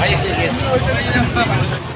Ahí está bien.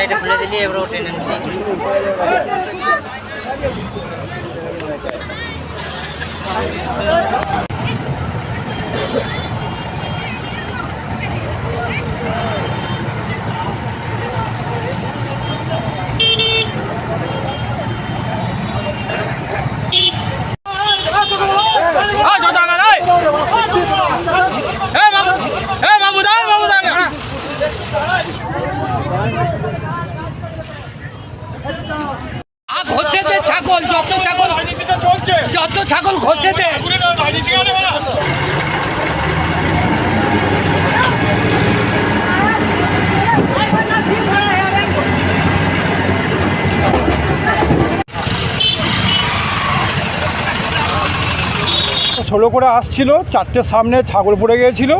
গাড়িটা খুলে দিলি এবার ও টেনে নিতে ছাগল, যত ছাগল যত ছাগল ঘষেতে ষোলো করে আসছিল, চারটের সামনে ছাগল পড়ে গিয়েছিল।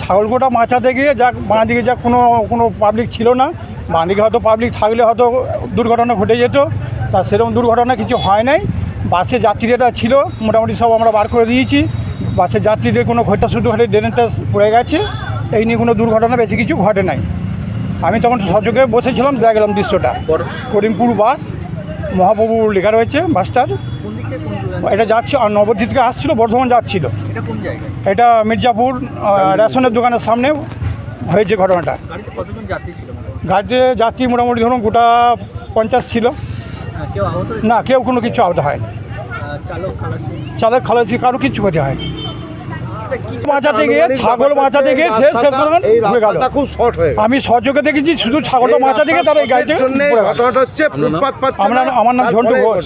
ছাগলকোটা মাচাতে গিয়ে যাক বাঁ দিকে যাক কোনো কোনো পাবলিক ছিল না। বাঁ দিকে হয়তো পাবলিক থাকলে হয়তো দুর্ঘটনা ঘটে যেত। তা সেরকম দুর্ঘটনা কিছু হয় নাই। বাসে যাত্রীরা ছিল মোটামুটি সব আমরা বার করে দিয়েছি। বাসের যাত্রীদের কোনো ঘটা শুধু ঘটে ড্রেনেজটা পড়ে গেছে। এই নিয়ে কোনো দুর্ঘটনা বেশি কিছু ঘটে নাই। আমি তখন সচকে বসেছিলাম দেখলাম দৃশ্যটা। করিমপুর বাস মহাপ্রভু লেখা রয়েছে বাসটার। এটা যাচ্ছে আর নবদ্বীপ থেকে আসছিল বর্ধমান যাচ্ছিল। এটা মির্জাপুর রেশনের দোকানের সামনে হয়েছে ঘটনাটা। গাড়িতে যাত্রী মোটামুটি ধরুন গোটা পঞ্চাশ ছিল। না কেউ কোনো কিছু আহত হয়নি। চালক খালাসি কারও কিছু ক্ষতি হয়নি। বাঁচাতে গিয়ে ছাগল বাঁচাতে গিয়ে সে শেষ পর্যন্ত ঘুরে গেল। খুব শর্ট হয়ে আমি সহযোগে দেখেছি শুধু ছাগলটা বাঁচাতে গিয়ে তারা এই গাড়িতে ঘটনাটা হচ্ছে আমরা নাম ঝন্টু ঘোষ।